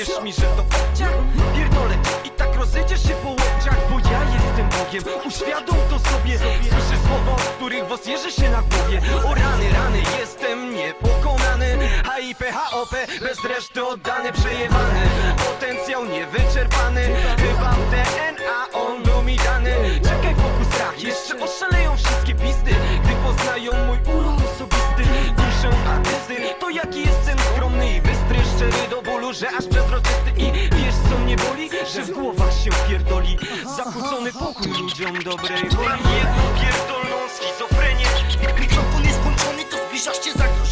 Powiesz mi, że to fakciak Pierdolę i tak rozejdziesz się po łokciach Bo ja jestem Bogiem, uświadom to sobie Słyszę słowa, od których włos jeży się na głowie. O rany, rany, jestem niepokonany. HIP, HOP, bez reszty oddany, przejebany. Potencjał niewyczerpany. Chyba w DNA on był mi dany. Czekaj, fokus strach, jeszcze oszaleją wszystkie pisty Gdy poznają mój urok osobisty że aż przezroczysty I wiesz co mnie boli? Że w głowach się pierdoli. Zakłócony pokój ludziom dobrej woli. Jedną pierdolną schizofrenię. Mikrofon jest włączony, to zbliża się Świadom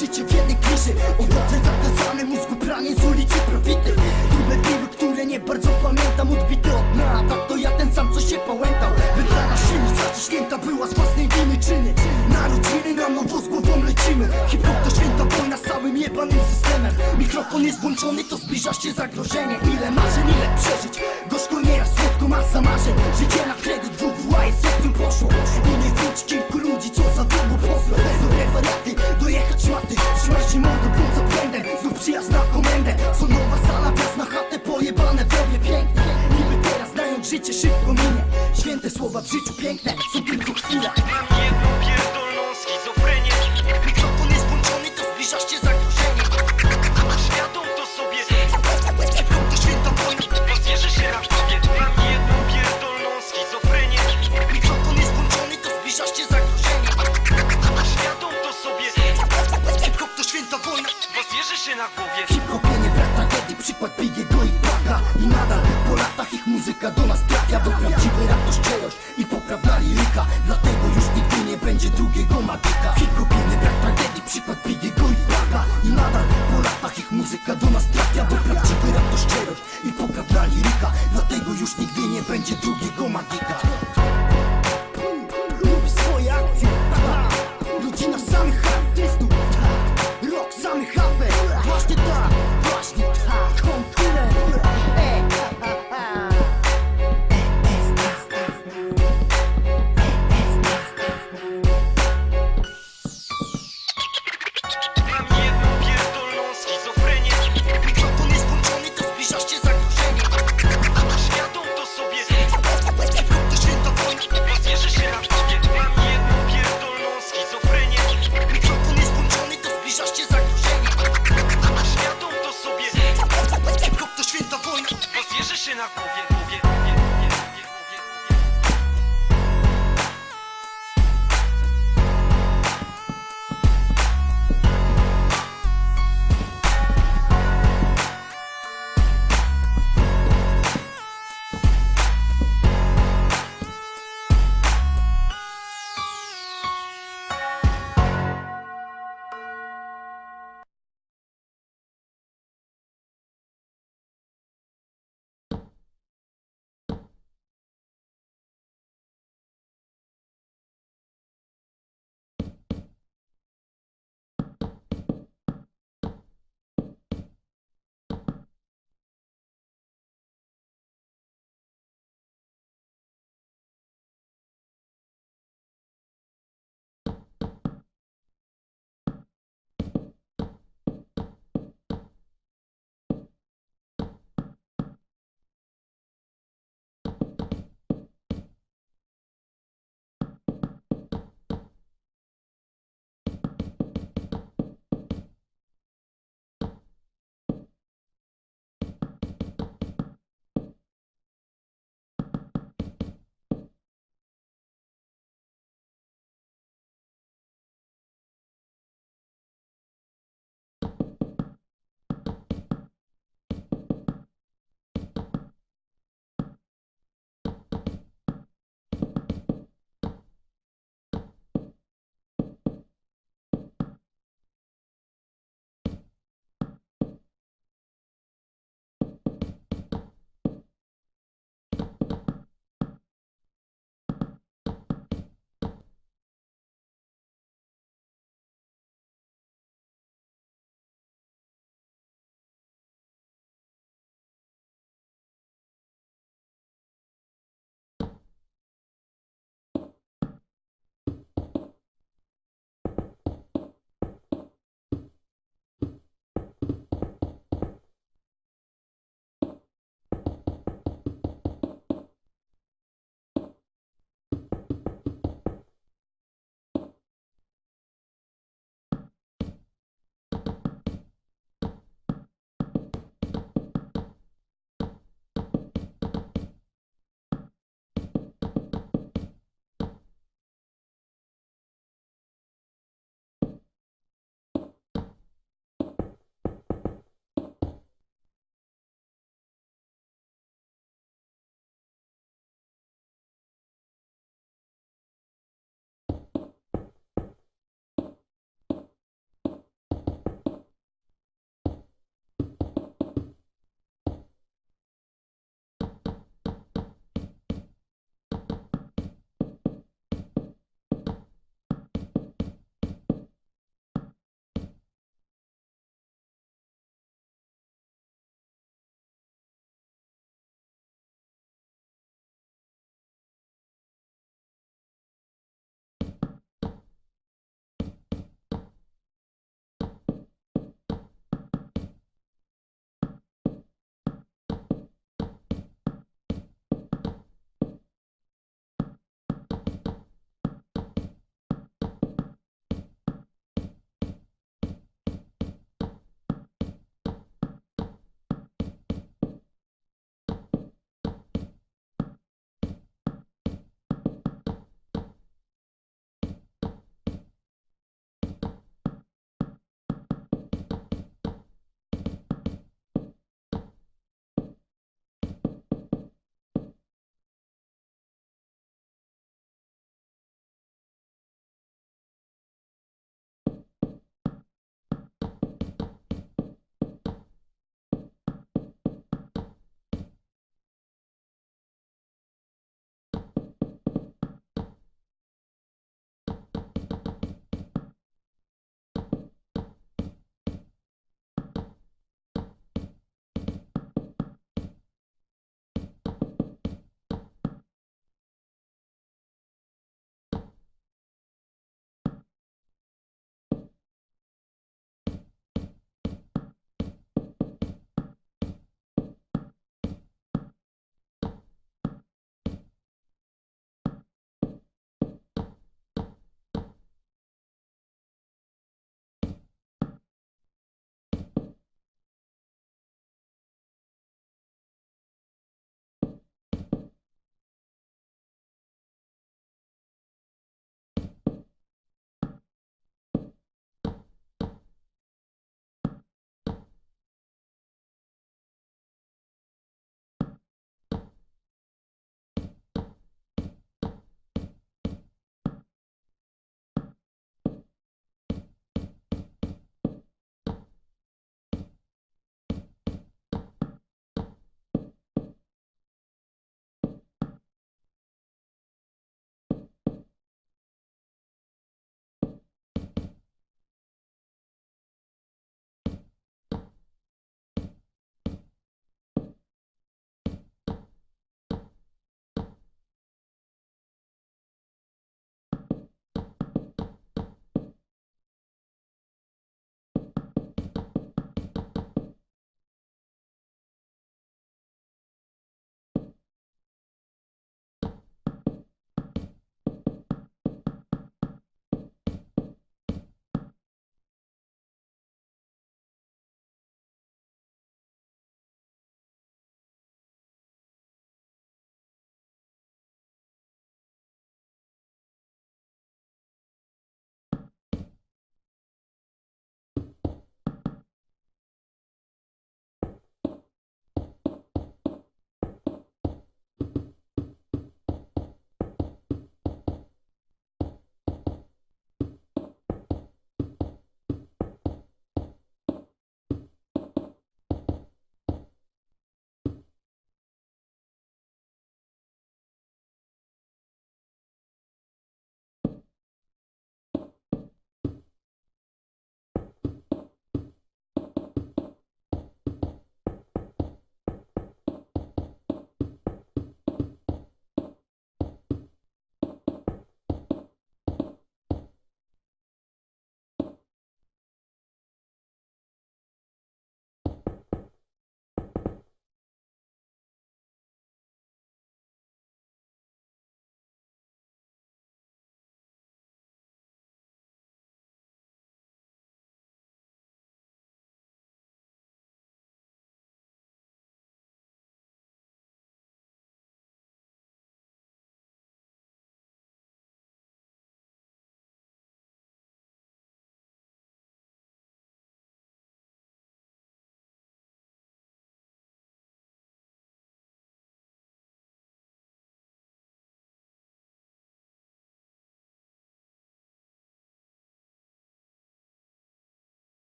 życie w jednej kliszy Owoce zakazane, mózgu pranie z ulicy profity. Grube piły, które nie bardzo pamiętam Odbity od dna, tak to ja ten sam co się pałętał Wybrana silnica, ciśnięta była z własnej winy czyny. Narodziny na nowo z głową lecimy. Hip-hop to święta wojna z całym jebanym systemem. Mikrofon jest włączony, to zbliża się zagrożenie. Ile marzeń, ile przeżyć? Gorzko nieraz słodko masa marzeń. Życie na kredyt WWA jest jak tym poszło. I nie wróć się mordo, błąd za błędem Znów przyjazd na komendę. Co nowa sala, wjazd na chatę Pojebane w robię pięknie Niby teraz znając życie szybko minie. Święte słowa w życiu piękne Są tylko chwile Muzyka duma